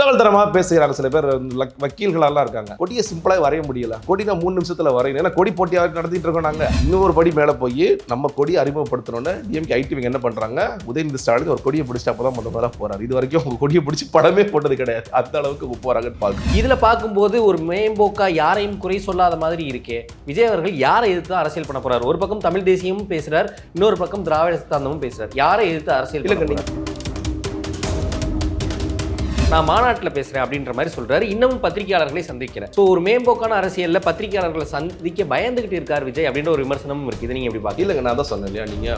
முட்டாள்தனமா பேசுகிறாங்க சில பேர். லக்- வக்கீல்களெல்லாம் இருக்காங்க. கொடியை சிம்பிளா வரைய முடியல. கொடி நான் மூணு நிமிஷத்துல வரையணும். ஏன்னா கொடி போட்டியாக நடத்திட்டு இருக்கோம் நாங்க. இன்னொரு படி மேல போய் நம்ம கொடி அறிமுகப்படுத்தணும்னு டிஎம்கே ஐடி என்ன பண்றாங்க? உதயநிதி ஸ்டாலின் ஒரு கொடியை பிடிச்சா அப்பதான் முதல் முதல்ல போறாரு. இது வரைக்கும் அவங்க கொடியை பிடிச்சி படமே போட்டது கிடையாது. அந்த அளவுக்கு போறாங்கன்னு பாக்கு இதுல பார்க்கும்போது ஒரு மேம்போக்கா யாரையும் குறை சொல்லாத மாதிரி இருக்கே. விஜய் அவர்கள் யாரை எதிர்த்து அரசியல் பண்ண போறாரு? ஒரு பக்கம் தமிழ் தேசியமும் பேசுறார் இன்னொரு பக்கம் திராவிட சித்தாந்தமும் பேசுறார். யாரை எதிர்த்து அரசியல் போறாரு? நான் மாநாட்டில் பேசுறேன் அப்படின்ற மாதிரி சொல்றாரு. இன்னமும் பத்திரிகையாளர்களை சந்திக்கிறேன். ஸோ ஒரு மேம்போக்கான அரசியலில் பத்திரிகையாளர்களை சந்திக்க பயந்துகிட்டு இருக்கார் விஜய் அப்படின்ற ஒரு விமர்சனமும் இருக்கு. இதை நீங்கள் எப்படி பார்க்க இல்லைங்க நான் தான் சொன்னேன் இல்லையா? நீங்க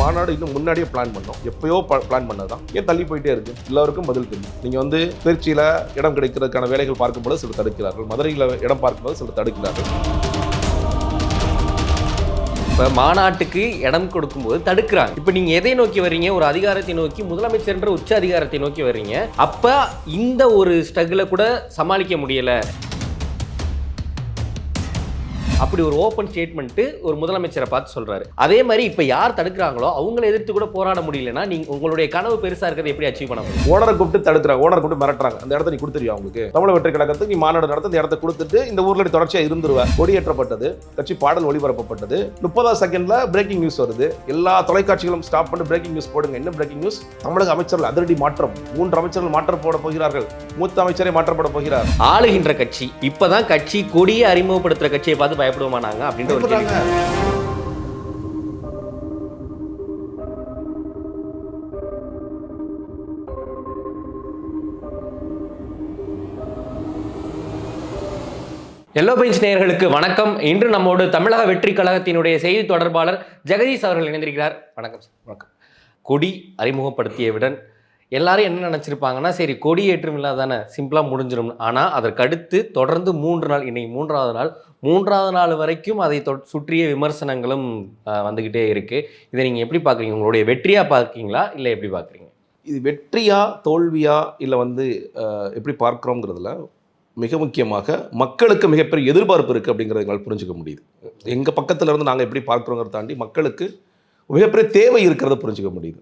மாநாடு இன்னும் முன்னாடியே பிளான் பண்ணோம். எப்பயோ பிளான் பண்ணதான் ஏன் தள்ளி போயிட்டே இருக்கு? எல்லாருக்கும் பதில் தெரியும். நீங்க வந்து திருச்சியில இடம் கிடைக்கிறதுக்கான வேலைகள் பார்க்கும்போது சிலர் தடுக்கிறார்கள். மதுரையில் இடம் பார்க்கும்போது சிலர் தடுக்கிறார்கள். இப்போ மாநாட்டுக்கு இடம் கொடுக்கும்போது தடுக்கிறாங்க. இப்போ நீங்கள் எதை நோக்கி வர்றீங்க? ஒரு அதிகாரத்தை நோக்கி முதலமைச்சர்ன்ற உச்ச அதிகாரத்தை நோக்கி வர்றீங்க. அப்போ இந்த ஒரு ஸ்ட்ரகிளை கூட சமாளிக்க முடியலை. அப்படி ஒரு ஓப்பன் ஸ்டேட்மெண்ட் ஒரு முதலமைச்சரை பார்த்து சொல்றாரு. அதே மாதிரி இப்போ யார் தடுக்கிறாங்களோ அவங்கள எதிர்த்து கூட போராட முடியலன்னா நீங்க உங்களுடைய கனவு பெருசா இருக்கிறத எப்படி அச்சீவ் பண்ண முடியும்? ஓனரை கூப்பிட்டு தடுக்கிறாங்க ஓனரை கூப்பிட்டு மிரட்டுறாங்க. அந்த இடத்த நீ கொடுத்துருவியா அவங்களுக்கு? தமிழ் வெற்றி கழகத்துக்கு நீ மாநாடு நடத்த இந்த இடத்த கொடுத்துட்டு இந்த ஊர்ல நீ தொடர்ச்சியா இருந்துருவ. கொடியேற்றப்பட்டது கட்சி பாடல் ஒளிபரப்பப்பட்டது. முப்பதாம் செகண்ட்ல பிரேக்கிங் நியூஸ் வருது. எல்லா தொலைக்காட்சிகளும் ஸ்டாப் பண்ணி பிரேக்கிங் நியூஸ் போடுங்க. என்ன பிரேக்கிங் நியூஸ் தமிழக அமைச்சர்கள் அதிரடி மாற்றம். மூன்று அமைச்சர்கள் மாற்றம் போட போகிறார்கள். மூத்த அமைச்சரே மாற்றப்பட போகிறார். ஆளுகின்ற கட்சி இப்பதான் கட்சி கொடியை அறிமுகப்படுத்துற கட்சியை பார்த்து பயப்படுவோமா நாங்க அப்படின்ற ஒரு கேள்வி. எல்லோ பெஞ்ச் நேயர்களுக்கு வணக்கம். இன்று நம்மோடு தமிழக வெற்றி கழகத்தினுடைய செய்தி தொடர்பாளர் ஜெகதீஷ் அவர்கள் இணைந்திருக்கிறார். வணக்கம் வணக்கம். கொடி அறிமுகப்படுத்தியவுடன் எல்லாரும் என்ன நினச்சிருப்பாங்கன்னா சரி கொடி இல்லாதானே இல்லாத தானே சிம்பிளாக முடிஞ்சிடும் ஆனால் அதற்கடுத்து தொடர்ந்து மூன்று நாள் இன்னைக்கு மூன்றாவது நாள் மூன்றாவது நாள் வரைக்கும் அதை தொ சுற்றிய விமர்சனங்களும் வந்துக்கிட்டே இருக்குது இதை நீங்கள் எப்படி பார்க்குறீங்க? உங்களுடைய வெற்றியாக பார்க்குறீங்களா? இல்லை எப்படி பார்க்குறீங்க? இது வெற்றியா தோல்வியா இல்லை வந்து எப்படி பார்க்குறோங்கிறதுல மிக முக்கியமாக மக்களுக்கு மிகப்பெரிய எதிர்பார்ப்பு இருக்குது அப்படிங்கிறத எங்களால் புரிஞ்சுக்க முடியுது. எங்கள் பக்கத்தில் இருந்து நாங்கள் எப்படி பார்க்குறோங்கிறத தாண்டி மக்களுக்கு மிகப்பெரிய தேவை இருக்கிறத புரிஞ்சுக்க முடியுது.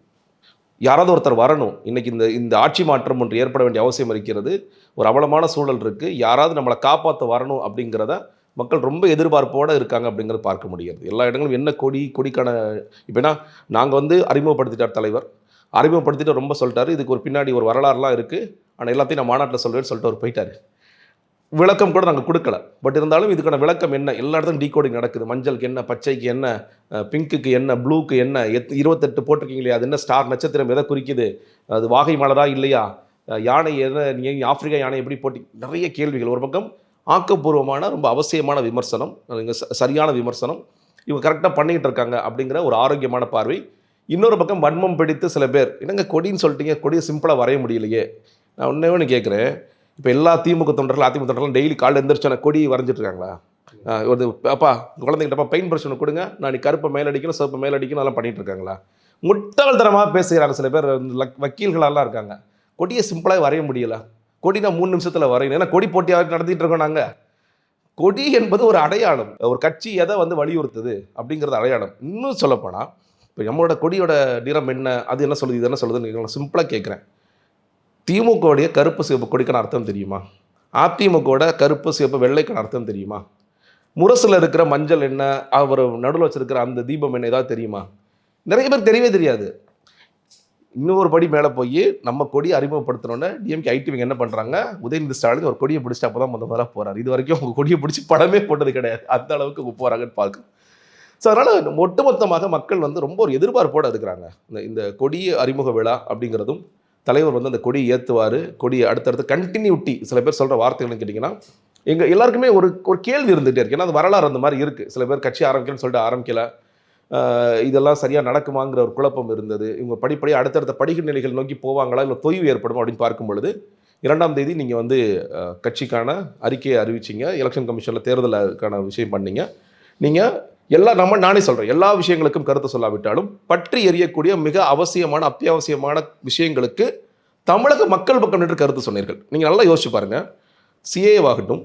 யாராவது ஒருத்தர் வரணும். இன்றைக்கி இந்த இந்த ஆட்சி மாற்றம் ஒன்று ஏற்பட வேண்டிய அவசியம் இருக்கிறது. ஒரு அவலமான சூழல் இருக்குது யாராவது நம்மளை காப்பாற்ற வரணும் அப்படிங்கிறத மக்கள் ரொம்ப எதிர்பார்ப்போடு இருக்காங்க அப்படிங்கிறத பார்க்க முடியாது. எல்லா இடங்களும் என்ன கொடி கொடிக்கான இப்போனா நாங்கள் வந்து அறிமுகப்படுத்திட்டார் தலைவர். அறிமுகப்படுத்திட்டு ரொம்ப சொல்லிட்டாரு. இதுக்கு ஒரு பின்னாடி ஒரு வரலாறுலாம் இருக்குது ஆனால் எல்லாத்தையும் நான் மாநாட்டில் சொல்வேன்னு சொல்லிட்டு அவர் போயிட்டார். விளக்கம் கூட நாங்கள் கொடுக்கல. பட் இருந்தாலும் இதுக்கான விளக்கம் என்ன? எல்லா இடத்துலையும் டீகோடிங் நடக்குது. மஞ்சளுக்கு என்ன பச்சைக்கு என்ன பிங்க்குக்கு என்ன ப்ளூக்கு என்ன எத் இருபத்தெட்டு போட்டிருக்கீங்களே அது என்ன ஸ்டார் நட்சத்திரம் எதை குறிக்குது? அது வாகை மலரா இல்லையா? யானை என்ன நீங்கள் ஆப்பிரிக்கா யானை எப்படி போட்டி? நிறைய கேள்விகள். ஒரு பக்கம் ஆக்கப்பூர்வமான ரொம்ப அவசியமான விமர்சனம் ச- சரியான விமர்சனம். இவங்க கரெக்டாக பண்ணிக்கிட்டு இருக்காங்க அப்படிங்கிற ஒரு ஆரோக்கியமான பார்வை. இன்னொரு பக்கம் வன்மம் பிடித்து சில பேர் என்னங்க கொடின்னு சொல்லிட்டீங்க? கொடியை சிம்பிளாக வரைய முடியலையே. நான் ஒன்றே ஒன்று கேட்குறேன் இப்போ எல்லா திமுக தொண்டர்கள் அதிமுக தொண்டர்கள் டெய்லி காலையில் எந்திரிச்சோன்னா கொடி வரைஞ்சிட்டு இருக்காங்களா ஒரு அப்பா குழந்தைகிட்டப்பா பெயிண்ட் ப்ரஷ் ஒன்று கொடுங்க. நான் நீ கருப்பை மேல் அடிக்கணும் சிவப்பு மேல் அடிக்கணும் அதெல்லாம் பண்ணிட்டு இருக்காங்களா? முட்டாள்தனமாக பேசுகிறாங்க சில பேர் வக்கீல்களெல்லாம் இருக்காங்க. கொடியை சிம்பிளாக வரைய முடியல. கொடி நான் மூணு நிமிஷத்தில் வரையணும். ஏன்னா கொடி போட்டியாக நடத்திட்டு இருக்கோம் நாங்கள் கொடி என்பது ஒரு அடையாளம். ஒரு கட்சி எதை வந்து வலியுறுத்துது அப்படிங்கிறது அடையாளம். இன்னும் சொல்லப்போனால் இப்போ நம்மளோட கொடியோட நிறம் என்ன அது என்ன சொல்லுது இது என்ன சொல்லுதுன்னு சிம்பிளாக கேட்குறேன் திமுகவுடைய கருப்பு சிவப்பு கொடிக்கான அர்த்தம் தெரியுமா? அதிமுகவோட கருப்பு சிவப்பு வெள்ளைக்கான அர்த்தம் தெரியுமா? முரசில் இருக்கிற மஞ்சள் என்ன அவர் நடுவில் வச்சிருக்கிற அந்த தீபம் என்ன ஏதாவது தெரியுமா? நிறைய பேர் தெரியவே தெரியாது. இன்னொரு படி மேலே போய் நம்ம கொடியை அறிமுகப்படுத்தினோன்னே டிஎம்கே ஐடிவிங்க என்ன பண்ணுறாங்க உதயநிதி ஸ்டாலின் ஒரு கொடியை பிடிச்சிட்டு அப்போ தான் முத முதல்ல போகிறார் இது வரைக்கும் அவங்க கொடியை பிடிச்சி படமே போட்டது கிடையாது. அந்த அளவுக்கு அவங்க போகிறாங்கன்னு பார்க்க ஸோ அதனால் ஒட்டுமொத்தமாக மக்கள் வந்து ரொம்ப ஒரு எதிர்பார்ப்போடு இருக்கிறாங்க. இந்த இந்த கொடிய அறிமுக விழா அப்படிங்கிறதும் தலைவர் வந்து அந்த கொடியை ஏற்றுவார் கொடியை அடுத்தடுத்து கண்டினியூட்டி சில பேர் சொல்கிற வார்த்தைகள்னு கேட்டிங்கன்னா எங்கள் எல்லாருக்குமே ஒரு ஒரு கேள்வி இருந்துகிட்டே இருக்குது ஏன்னா அது வரலாறு அந்த மாதிரி இருக்குது சில பேர் கட்சி ஆரம்பிக்கணும்னு சொல்லிட்டு ஆரம்பிக்கல. இதெல்லாம் சரியாக நடக்குமாங்கிற ஒரு குழப்பம் இருந்தது. இவங்க படிப்படியாக அடுத்தடுத்த படிக்கிற நிலைகள் நோக்கி போவாங்களா இல்லை தொய்வு ஏற்படும் அப்படின்னு பார்க்கும் பொழுது இரண்டாம் தேதி நீங்கள் வந்து கட்சிக்கான அறிக்கையை அறிவிச்சிங்க. எலெக்ஷன் கமிஷனில் தேர்தலுக்கான விஷயம் பண்ணீங்க. நீங்கள் எல்லா நம்ம நானே சொல்கிறேன் எல்லா விஷயங்களுக்கும் கருத்து சொல்லாவிட்டாலும் பற்றி எறியக்கூடிய மிக அவசியமான அத்தியாவசியமான விஷயங்களுக்கு தமிழக மக்கள் பக்கம் நின்று கருத்து சொன்னீர்கள். நீங்கள் நல்லா யோசிச்சு பாருங்கள் சிஏவாகட்டும்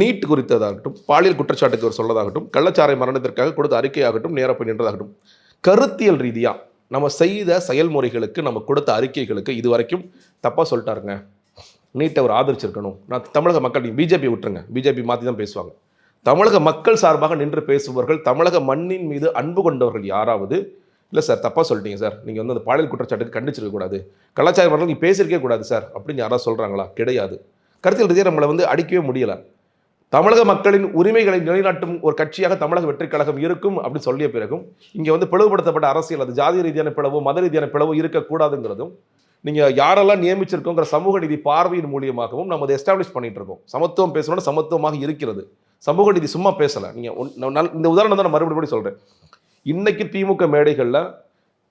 நீட் குறித்ததாகட்டும் பாலியல் குற்றச்சாட்டுக்கு ஒரு சொல்லதாகட்டும் கள்ளச்சாரை மரணத்திற்காக கொடுத்த அறிக்கையாகட்டும் நேரப்பை நின்றதாகட்டும் கருத்தியல் ரீதியாக நம்ம செய்த செயல்முறைகளுக்கு நம்ம கொடுத்த அறிக்கைகளுக்கு இது வரைக்கும் தப்பாக சொல்லிட்டாருங்க. நீட்டை அவர் ஆதரிச்சிருக்கணும். நான் தமிழக மக்கள் நீங்கள் பிஜேபி விட்டுருங்க. பிஜேபி மாற்றி தான் பேசுவாங்க. தமிழக மக்கள் சார்பாக நின்று பேசுபவர்கள் தமிழக மண்ணின் மீது அன்பு கொண்டவர்கள் யாராவது? இல்லை சார் தப்பாக சொல்லிட்டீங்க சார். நீங்கள் வந்து அந்த பாலியல் குற்றச்சாட்டுக்கு கண்டிச்சிருக்க கூடாது. கலாச்சார வரலாறு நீங்கள் பேசியிருக்கே கூடாது சார் அப்படின்னு யாராவது சொல்கிறாங்களா கிடையாது. கருத்தில் ரீதியாக நம்மளை வந்து அடிக்கவே முடியலை. தமிழக மக்களின் உரிமைகளை நிலைநாட்டும் ஒரு கட்சியாக தமிழக வெற்றி கழகம் இருக்கும் அப்படின்னு சொல்லிய பிறகும் இங்கே வந்து பிளவுபடுத்தப்பட்ட அரசியல் அது ஜாதி ரீதியான பிளவோ மத ரீதியான பிளவோ இருக்கக்கூடாதுங்கிறதும் நீங்கள் யாரெல்லாம் நியமிச்சிருக்கோங்கிற சமூக நீதி பார்வையின் மூலியமாகவும் நம்ம அதை எஸ்டாப்ளிஷ் பண்ணிகிட்டு இருக்கோம். சமத்துவம் பேசணும்னா சமத்துவமாக இருக்கிறது. சமூக நீதி சும்மா பேசலை. நீங்கள் இந்த உதாரணம் தான் நான் மறுபடியும் சொல்கிறேன் இன்றைக்கு திமுக மேடைகளில்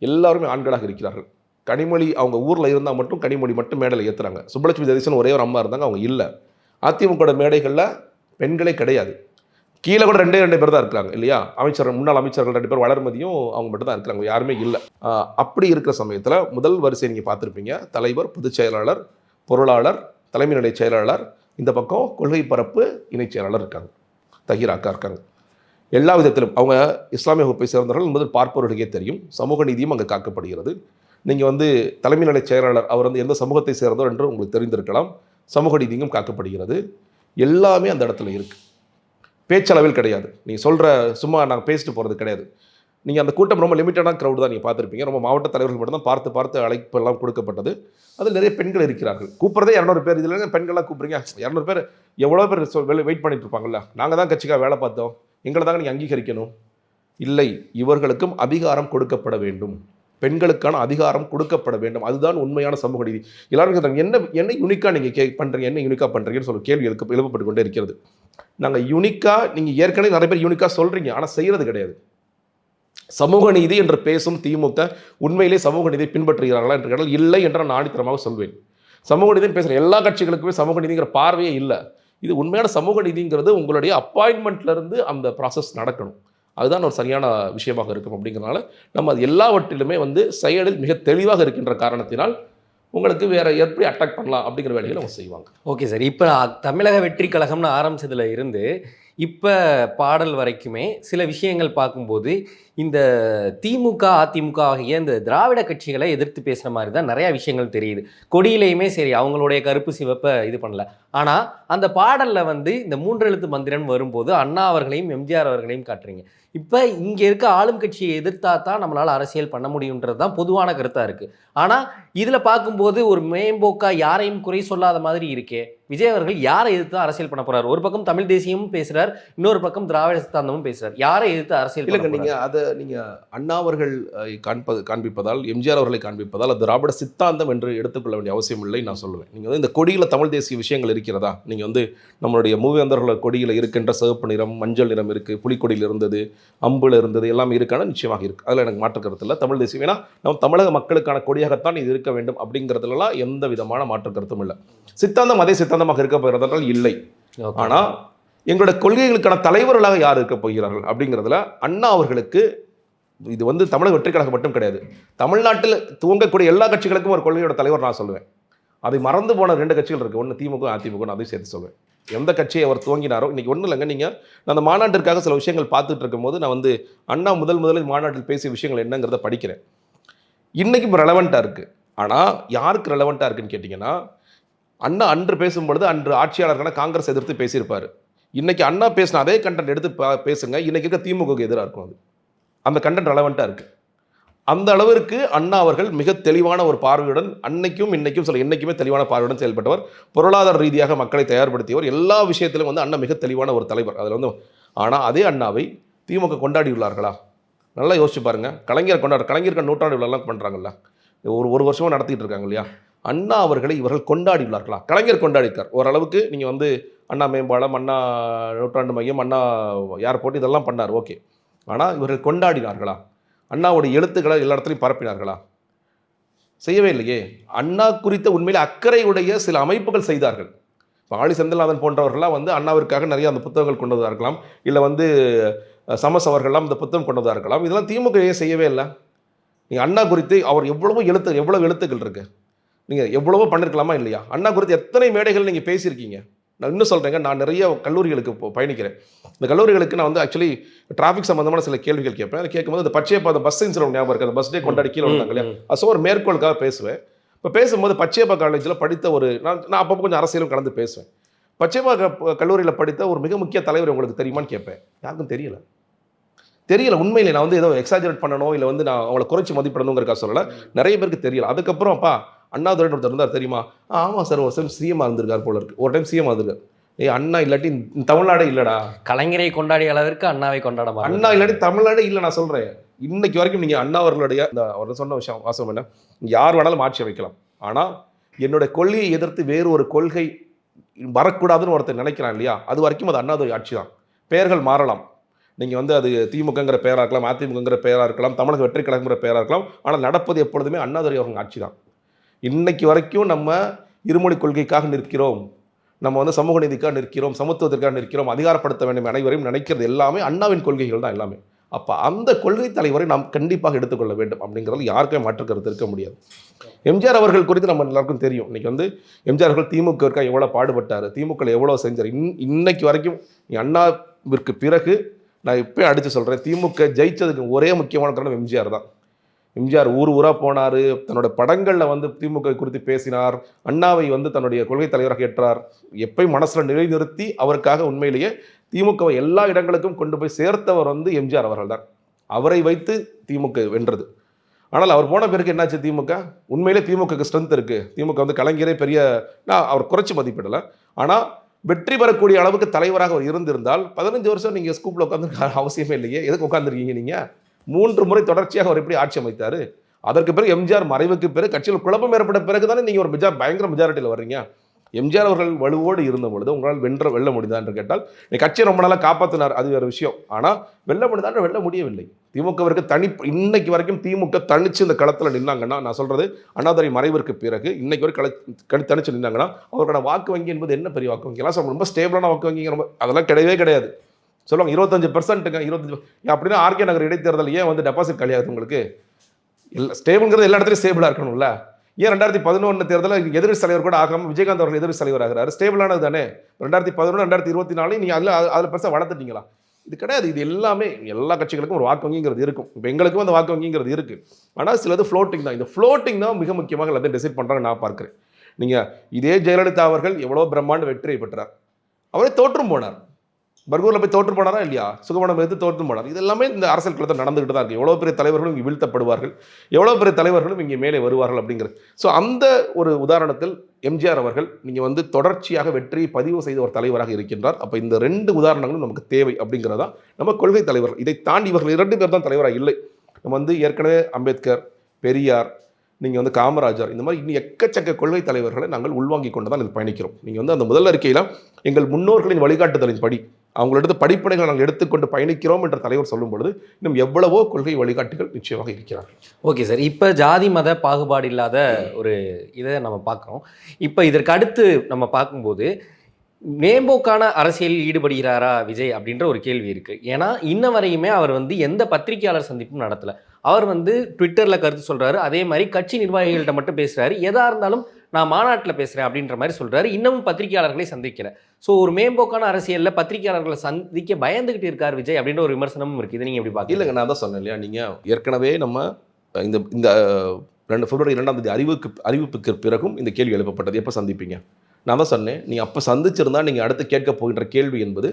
எல்லாருமே ஆண்களாக இருக்கிறார்கள். கனிமொழி அவங்க ஊரில் இருந்தால் மட்டும் கனிமொழி மட்டும் மேடையில் ஏற்றுறாங்க சுப்பலட்சுமி ஜெகதீசன் ஒரே ஒரு அம்மா இருந்தாங்க அவங்க இல்லை. அதிமுக மேடைகளில் பெண்களே கிடையாது. கீழே கூட ரெண்டே ரெண்டு பேர் தான் இருக்காங்க இல்லையா? அமைச்சர் முன்னாள் அமைச்சர்கள் ரெண்டு பேர் வளர்மதியும் அவங்க மட்டும் தான் இருக்கிறாங்க யாருமே இல்லை. அப்படி இருக்கிற சமயத்தில் முதல் வரிசை நீங்கள் பார்த்துருப்பீங்க. தலைவர் பொதுச் செயலாளர் பொருளாளர் தலைமை நிலை செயலாளர் இந்த பக்கம் கொள்கை பரப்பு இணைச் செயலாளர் இருக்காங்க. தஹீர் இருக்காங்க எல்லா விதத்திலும் அவங்க இஸ்லாமிய வகுப்பை சேர்ந்தவர்கள் என்பது பார்ப்பவர்களுக்கே தெரியும். சமூக நீதியும் அங்கே காக்கப்படுகிறது. நீங்கள் வந்து தலைமை நிலை செயலாளர் அவர் வந்து எந்த சமூகத்தை சேர்ந்தவர் என்று உங்களுக்கு தெரிந்திருக்கலாம். சமூக நீதியும் காக்கப்படுகிறது. எல்லாமே அந்த இடத்துல இருக்குது பேச்சளவில் கிடையாது. நீங்கள் சொல்கிற சும்மா நாங்கள் பேசிட்டு போகிறது கிடையாது. நீங்கள் அந்த கூட்டம் ரொம்ப லிமிட்டடான க்ரௌட் தான் நீங்கள் பார்த்துருப்பீங்க. ரொம்ப மாவட்ட தலைவர்கள் மட்டும் தான் பார்த்து பார்த்து அழைப்பு எல்லாம் கொடுக்கப்பட்டது. அதில் நிறைய பெண்கள் இருக்கிறார்கள். கூப்பிட்றதே இரநூறு பேர். இதில் பெண்கள்லாம் கூப்பிடுறீங்க. இரநூறு பேர் எவ்வளோ பேர் வெயிட் பண்ணிட்டு இருப்பாங்கல்ல? நாங்கள் தான் கட்சிக்காக வேலை பார்த்தோம். எங்களை தாங்க நீங்கள் அங்கீகரிக்கணும். இல்லை இவர்களுக்கும் அதிகாரம் கொடுக்கப்பட வேண்டும். பெண்களுக்கான அதிகாரம் கொடுக்கப்பட வேண்டும். அதுதான் உண்மையான சமூக நீதி. எல்லாரும் கேட்குறாங்க என்ன என்ன யூனிக்காக நீங்கள் கே பண்ணுறீங்க என்ன யூனிக்காக பண்ணுறீங்கன்னு சொல்லி. கேள்வி எழுப்பப்பட்டு கொண்டே இருக்கிறது. நாங்கள் யூனிக்காக நீங்கள் ஏற்கனவே நிறைய பேர் யூனிக்காக சொல்கிறீங்க ஆனால் செய்கிறது கிடையாது. சமூக நீதி என்று பேசும் திமுக உண்மையிலே சமூக நீதியை பின்பற்றுகிறார்களா என்று கேட்டால் இல்லை என்று நான் ஆணித்தரமாக சொல்வேன். சமூக நீதினு பேசுகிற எல்லா கட்சிகளுக்குமே சமூக நீதிங்கிற பார்வையே இல்லை. இது உண்மையான சமூக நீதிங்கிறது உங்களுடைய அப்பாயின்மெண்ட்லேருந்து இருந்து அந்த ப்ராசஸ் நடக்கணும். அதுதான் ஒரு சரியான விஷயமாக இருக்கும் அப்படிங்கிறனால நம்ம அது எல்லாவற்றிலுமே வந்து செயலில் மிக தெளிவாக இருக்கின்ற காரணத்தினால் உங்களுக்கு வேற எப்படி அட்டாக் பண்ணலாம் அப்படிங்கிற வேலைகளை அவங்க செய்வாங்க. ஓகே சார் இப்போ தமிழக வெற்றி கழகம்னு ஆரம்பிச்சதுல இருந்து இப்போ பாடல் வரைக்குமே சில விஷயங்கள் பார்க்கும்போது இந்த திமுக அதிமுக ஆகிய இந்த திராவிட கட்சிகளை எதிர்த்து பேசுகிற மாதிரி தான் நிறையா விஷயங்கள் தெரியுது. கொடியிலையுமே சரி அவங்களுடைய கருப்பு சிவப்பை இது பண்ணல. ஆனால் அந்த பாடலில் வந்து இந்த மூன்றெழுத்து மந்திரன் வரும்போது அண்ணா அவர்களையும் எம்ஜிஆர் அவர்களையும் காட்டுறீங்க. இப்போ இங்கே இருக்க ஆளும் கட்சியை எதிர்த்தா தான் நம்மளால் அரசியல் பண்ண முடியுன்றது தான் பொதுவான கருத்தாக இருக்குது ஆனால் இதில் பார்க்கும்போது ஒரு மேம்போக்கா யாரையும் குறை சொல்லாத மாதிரி இருக்கே. விஜய் அவர்கள் யாரை எதிர்த்து அரசியல் பண்ண போறாரு? ஒரு பக்கம் தமிழ் தேசியமும் பேசுறார் இன்னொரு பக்கம் திராவிட சித்தாந்தமும் பேசுறார். யாரை எதிர்த்து அரசியல் இல்லைங்க நீங்க அதை நீங்க அண்ணா அவர்கள் காண்பது காண்பிப்பதால் எம்ஜிஆர் அவர்களை காண்பிப்பதால் அது திராவிட சித்தாந்தம் என்று எடுத்துக்கொள்ள வேண்டிய அவசியம் இல்லை நான் சொல்லுவேன். நீங்க வந்து இந்த கொடியில தமிழ் தேசிய விஷயங்கள் இருக்கிறதா? நீங்க வந்து நம்மளுடைய மூவேந்தர்கள கொடியில இருக்கின்ற சிவப்பு நிறம் மஞ்சள் நிறம் இருக்கு புலிக்கொடியில் இருந்தது அம்புல இருந்தது எல்லாமே இருக்கான? நிச்சயமாக இருக்கு. அதுல எனக்கு மாற்று கருத்து இல்லை. தமிழ் தேசியம் ஏன்னா நம்ம தமிழக மக்களுக்கான கொடியாகத்தான் இது இருக்க வேண்டும் அப்படிங்கிறதுலாம் எந்த விதமான மாற்று கருத்தும் இல்லை. சித்தாந்தம் அதே சித்தாந்தமாக இருக்க போகிறதால் இல்லை. Okay. ஆனா எங்களோட கொள்கைகளுக்கான தலைவர்களாக யார் இருக்க போகிறார்கள் அப்படிங்கிறதுல அண்ணா அவர்களுக்கு இது வந்து தமிழக வெற்றி கழகம் மட்டும் கிடையாது. தமிழ்நாட்டில் துவங்கக்கூடிய எல்லா கட்சிகளுக்கும் ஒரு கொள்கையோட தலைவர் நான் சொல்லுவேன் அதை மறந்து போன ரெண்டு கட்சிகள் இருக்கு. ஒன்று திமுக அதிமுக அதையும் சேர்த்து சொல்லுவேன் எந்த கட்சியை அவர் துவங்கினாரோ இன்னைக்கு ஒன்றும் இல்லைங்க நீங்கள் நான் அந்த மாநாட்டிற்காக சில விஷயங்கள் பார்த்துட்டு இருக்கும்போது நான் வந்து அண்ணா முதல் முதலில் மாநாட்டில் பேசிய விஷயங்கள் என்னங்கிறத படிக்கிறேன். இன்னைக்கும் ரெலவெண்ட்டாக இருக்குது ஆனால் யாருக்கு ரெலவெண்ட்டாக இருக்குன்னு கேட்டிங்கன்னா அண்ணா அன்று பேசும்பொழுது அன்று ஆட்சியாளர்களான காங்கிரஸ் எதிர்த்து பேசியிருப்பார். இன்றைக்கி அண்ணா பேசின அதே கண்டென்ட் எடுத்து பா- பேசுங்க. இன்றைக்கி இருக்க திமுகவுக்கு எதிராக இருக்கும் அது. அந்த கண்டென்ட் ரெலவெண்ட்டாக இருக்குது அந்த அளவிற்கு அண்ணா அவர்கள் மிக தெளிவான ஒரு பார்வையுடன் அன்னைக்கும் இன்னைக்கும் சில என்றைக்குமே தெளிவான பார்வையுடன் செயல்பட்டவர். பொருளாதார ரீதியாக மக்களை தயார்படுத்தியவர். எல்லா விஷயத்திலும் வந்து அண்ணா மிக தெளிவான ஒரு தலைவர். அதில் வந்து ஆனால் அதே அண்ணாவை திமுக கொண்டாடியுள்ளார்களா நல்லா யோசிச்சு பாருங்க. கலைஞர் கொண்டாடு கலைஞருக்கு நூற்றாண்டு விழாலாம் பண்ணுறாங்கல்ல ஒரு ஒரு வருஷமாக நடத்திட்டு இருக்காங்க இல்லையா? அண்ணா அவர்களை இவர்கள் கொண்டாடியுள்ளார்களா? கலைஞர் கொண்டாடியிருக்கார். ஓரளவுக்கு நீங்கள் வந்து அண்ணா மேம்பாலம் அண்ணா நூற்றாண்டு மையம் அண்ணா யார் போட்டு இதெல்லாம் பண்ணார். ஓகே. ஆனால் இவர்கள் கொண்டாடினார்களா? அண்ணாவுடைய எழுத்துக்களை எல்லா இடத்துலையும் பரப்பினார்களா? செய்யவே இல்லையே. அண்ணா குறித்த உண்மையில் அக்கறையுடைய சில அமைப்புகள் செய்தார்கள். இப்போ ஆளி செந்தில்நாதன் போன்றவர்கள்லாம் வந்து அண்ணாவிற்காக நிறைய அந்த புத்தகங்கள் கொண்டு வந்ததா இருக்கலாம் இல்லை வந்து சமஸ் அவர்கள்லாம் இந்த புத்தகம் கொண்டு வந்ததாக இருக்கலாம் இதெல்லாம் திமுக செய்யவே இல்லை. நீங்கள் அண்ணா குறித்து அவர் எவ்வளவோ எழுத்து எவ்வளோ எழுத்துக்கள் இருக்குது நீங்கள் எவ்வளவோ பண்ணிருக்கலாமா இல்லையா? அண்ணா குறித்து எத்தனை மேடைகள் நீங்கள் பேசியிருக்கீங்க? நான் இன்னும் சொல்கிறேங்க நான் நிறைய கல்லூரிகளுக்கு பயணிக்கிறேன். இந்த கல்லூரிகளுக்கு நான் வந்து ஆக்சுவலி டிராஃபிக் சம்மந்தமான சில கேள்விகள் கேட்பேன். அதை கேட்கும்போது அந்த பச்சையப்பா அந்த பஸ் இன்சிடென்ட் ஞாபகம் இருக்குது அந்த பஸ் டே கொண்டாடி கீழே வந்தாங்க இல்லையா அது ஒரு மேற்கோளுக்காக பேசுவேன். இப்போ பேசும்போது பச்சையப்பா காலேஜில் படித்த ஒரு நான் நான் அப்பப்போ கொஞ்சம் அரசியலும் கலந்து பேசுவேன். பச்சையப்பா கல்லூரியில் படித்த ஒரு மிக முக்கிய தலைவர் உங்களுக்கு தெரியுமான்னு கேட்பேன். யாருக்கும் தெரியல. தெரியல உண்மையிலே நான் வந்து ஏதோ எக்ஸாஜரேட் பண்ணணும் இல்லை வந்து நான் அவங்கள குறைச்சி மதிப்பிடணுங்கிறக்கா சொல்லலை. நிறைய பேருக்கு தெரியல. அதுக்கப்புறம் அப்பா அண்ணாதுரை ஒருத்தர் இருந்தார் தெரியுமா? ஆமாம் சார் ஒரு டைம் சிஎம் இருந்திருக்கார் போல இருக்கு. ஒரு டைம் சிஎம் இருந்திருக்கார். ஏய் அண்ணா இல்லாட்டி தமிழ்நாடே இல்லடா. கலைஞரை கொண்டாடிய அளவிற்கு அண்ணாவை கொண்டாட அண்ணா. இல்லாட்டி தமிழ்நாடே இல்லை நான் சொல்றேன். இன்னைக்கு வரைக்கும் நீங்க அண்ணா அவர்களுடைய இந்த அவர் சொன்ன விஷயம் வாசம் என்ன? யார் வேணாலும் ஆட்சி வைக்கலாம் ஆனா என்னோட கொள்கையை எதிர்த்து வேறு ஒரு கொள்கை வரக்கூடாதுன்னு ஒருத்தர் நினைக்கிறான் இல்லையா? அது வரைக்கும் அது அண்ணாதுரை ஆட்சி தான். பெயர்கள் மாறலாம். நீங்க வந்து அது திமுகங்கிற பெயரா இருக்கலாம் அதிமுகங்கிற பெயரா இருக்கலாம் தமிழக வெற்றி கழகங்கிற பெயரா இருக்கலாம். ஆனால் நடப்பது எப்பொழுதுமே அண்ணாதுரை அவங்க ஆட்சி தான். இன்னைக்கு வரைக்கும் நம்ம இருமொழி கொள்கைக்காக நிற்கிறோம். நம்ம வந்து சமூக நீதிக்காக நிற்கிறோம் சமத்துவத்திற்காக நிற்கிறோம் அதிகாரப்படுத்த வேண்டும் அனைவரையும் நினைக்கிறது எல்லாமே அண்ணாவின் கொள்கைகள் தான் எல்லாமே. அப்போ அந்த கொள்கை தலைவரை நாம் கண்டிப்பாக எடுத்துக்கொள்ள வேண்டும் அப்படிங்கிறது யாருக்குமே மாற்று கருத்து இருக்க முடியாது. எம்ஜிஆர் அவர்கள் குறித்து நம்ம எல்லாருக்கும் தெரியும். இன்னைக்கு வந்து எம்ஜிஆர் அவர்கள் திமுகவிற்காக எவ்வளோ பாடுபட்டார் திமுக எவ்வளோ செஞ்சார் இன் இன்னைக்கு வரைக்கும் அண்ணாவிற்கு பிறகு நான் இப்போயும் அடித்து சொல்கிறேன் திமுக ஜெயிச்சதுக்கு ஒரே முக்கியமான காரணம் எம்ஜிஆர் தான். எம்ஜிஆர் ஊர் ஊராக போனார். தன்னோட படங்களில் வந்து திமுக குறித்து பேசினார். அண்ணாவை வந்து தன்னுடைய கொள்கை தலைவராக ஏற்றார். எப்பயும் மனசில் நிலைநிறுத்தி அவருக்காக உண்மையிலேயே திமுகவை எல்லா இடங்களுக்கும் கொண்டு போய் சேர்த்தவர் வந்து எம்ஜிஆர் அவர்கள் தான் அவரை வைத்து திமுக வென்றது. ஆனால் அவர் போன பிறகு என்னாச்சு திமுக? உண்மையிலே திமுகக்கு ஸ்ட்ரென்த் இருக்குது திமுக வந்து கலைஞரே பெரிய நான் அவர் குறைச்சி மதிப்பிடலை. ஆனால் வெற்றி பெறக்கூடிய அளவுக்கு தலைவராக அவர் இருந்திருந்தால் பதினஞ்சு வருஷம் நீங்கள் ஸ்கூப்பில் உட்காந்து அவசியமே இல்லையே. எதுக்கு உட்காந்துருக்கீங்க நீங்கள் மூன்று முறை தொடர்ச்சியாக அவர் எப்படி ஆட்சி அமைத்தார்? அதற்கு பிறகு எம்ஜிஆர் மறைவுக்கு பிறகு கட்சியில் குழப்பம் ஏற்பட்ட பிறகு தானே நீங்கள் ஒரு மெஜா பயங்கர மெஜாரிட்டியில் வர்றீங்க? எம்ஜிஆர் அவர்கள் வலுவோடு இருந்த பொழுது உங்களால் வென்ற வெல்ல முடியுதா என்று கேட்டால் நீ கட்சியை ரொம்ப நாளாக காப்பாற்றினார் அது வேறு விஷயம். ஆனால் வெல்ல முடியுதா வெல்ல முடியவில்லை. திமுகவிற்கு தனி இன்னைக்கு வரைக்கும் திமுக தனிச்சு இந்த களத்தில் நின்னாங்கன்னா நான் சொல்கிறது அண்ணாதுரை மறைவிற்கு பிறகு இன்னைக்கு வரை களை கணி தனிச்சு நின்னாங்கன்னா அவர்களோட வாக்கு வங்கி என்பது என்ன பெரிய வாக்கு வங்கி? எல்லாம் ரொம்ப ஸ்டேபிளான வாக்கு வங்கிங்க ரொம்ப அதெல்லாம் கிடையவே கிடையாது. சொல்லுவாங்க இருபத்தஞ்சு பெர்சன்ட்டுங்க இருபத்தஞ்சு அப்படின்னா ஆர்கே நகர் இடைத்தேர்தல் ஏன் வந்து டெபாசிட் கிடையாது உங்களுக்கு? இல்லை ஸ்டேபிள்ங்கிறது எல்லா இடத்துலையும் ஸ்டேபிளாக இருக்கணும்ல. ஏன் ரெண்டாயிரத்தி பதினொன்று தேர்தலில் எதிர்ப்பு தலைவர் கூட ஆகாமல் விஜயகாந்த் அவர்கள் எதிர்ப்பு தலைவர் ஆகிறாரு ஸ்டேபிளானது தானே. ரெண்டாயிரத்தி பதினொன்று ரெண்டாயிரத்தி இருபத்தி நாலு நீங்கள் அதில் அதில் பெருசாக வளர்த்துட்டீங்களா? இது கிடையாது. இது எல்லாமே எல்லா கட்சிகளுக்கும் ஒரு வாக்கு வங்கிங்கிறது இருக்கும். இப்போ எங்களுக்கும் அந்த வாக்கு வங்கிங்கிறது இருக்குது ஆனால் சிலது ஃப்ளோட்டிங் தான். இந்த ஃப்ளோட்டிங் தான் மிக முக்கியமாக எல்லாத்தையும் டிசைட் பண்ணுறாங்க நான் பார்க்குறேன். நீங்கள் இதே ஜெயலலிதா அவர்கள் எவ்வளோ பிரம்மாண்ட வெற்றியை பெற்றார். அவரே தோற்றும் போனார். பர்கூரில் போய் தோற்று போனாரா இல்லையா? சுகமணம் எடுத்து தோற்று போனார். இது எல்லாமே இந்த அரசியல் களத்தில் நடந்துகிட்டு தான் இருக்குது எவ்வளோ பெரிய தலைவர்களும் இங்கே வீழ்த்தப்படுவார்கள். எவ்வளோ பெரிய தலைவர்களும் இங்கே மேலே வருவார்கள் அப்படிங்கிறது. ஸோ அந்த ஒரு உதாரணத்தில் எம்ஜிஆர் அவர்கள் நீங்கள் வந்து தொடர்ச்சியாக வெற்றியை பதிவு செய்த ஒரு தலைவராக இருக்கின்றார். அப்போ இந்த ரெண்டு உதாரணங்களும் நமக்கு தேவை அப்படிங்கிறதா நம்ம கொள்கை தலைவர்கள். இதை தாண்டி இவர்கள் இரண்டு பேர் தான் தலைவராக இல்லை. நம்ம வந்து ஏற்கனவே அம்பேத்கர் பெரியார் நீங்கள் வந்து காமராஜர் இந்த மாதிரி இன்னும் எக்கச்சக்க கொள்கை தலைவர்களை நாங்கள் உள்வாங்கி கொண்டு தான் இது பயணிக்கிறோம். நீங்கள் வந்து அந்த முதல் அறிக்கையில் எங்கள் முன்னோர்களின் வழிகாட்டுதலின் படி அவங்களோட படிப்பனைகளை நாங்கள் எடுத்துக்கொண்டு பயணிக்கிறோம் என்ற தலைவர் சொல்லும் பொழுது இன்னும் எவ்வளவோ கொள்கை வழிகாட்டிகள் நிச்சயமாக இருக்கிறார்கள் ஓகே சார் இப்போ ஜாதி மத பாகுபாடு இல்லாத ஒரு இதை நம்ம பார்க்குறோம். இப்போ இதற்கு அடுத்து நம்ம பார்க்கும்போது மேம்போக்கான அரசியலில் ஈடுபடுகிறாரா விஜய் அப்படின்ற ஒரு கேள்வி இருக்கு. ஏன்னா இன்ன வரையுமே அவர் வந்து எந்த பத்திரிகையாளர் சந்திப்பும் நடத்தல. அவர் வந்து ட்விட்டர்ல கருத்து சொல்றாரு அதே மாதிரி கட்சி நிர்வாகிகள்கிட்ட மட்டும் பேசுறாரு. எதா இருந்தாலும் நான் மாநாட்டில் பேசுகிறேன் அப்படின்ற மாதிரி சொல்கிறாரு இன்னமும் பத்திரிகையாளர்களை சந்திக்கல. ஸோ ஒரு மேம்போக்கான அரசியலில் பத்திரிகையாளர்களை சந்திக்க பயந்துகிட்டு இருக்கார் விஜய் அப்படின்ற ஒரு விமர்சனமும் இருக்குது இதை நீங்க எப்படி பார்க்க இல்லைங்க நான் தான் சொன்னேன் இல்லையா? நீங்கள் ஏற்கனவே நம்ம இந்த இந்த ரெண்டு பிப்ரவரி இரண்டாம் தேதி அறிவுக்கு அறிவிப்புக்கு பிறகும் இந்த கேள்வி எழுப்பப்பட்டது. எப்போ சந்திப்பீங்க? நான் தான் சொன்னேன். நீங்கள் அப்போ சந்திச்சிருந்தா நீங்கள் அடுத்து கேட்க போகின்ற கேள்வி என்பது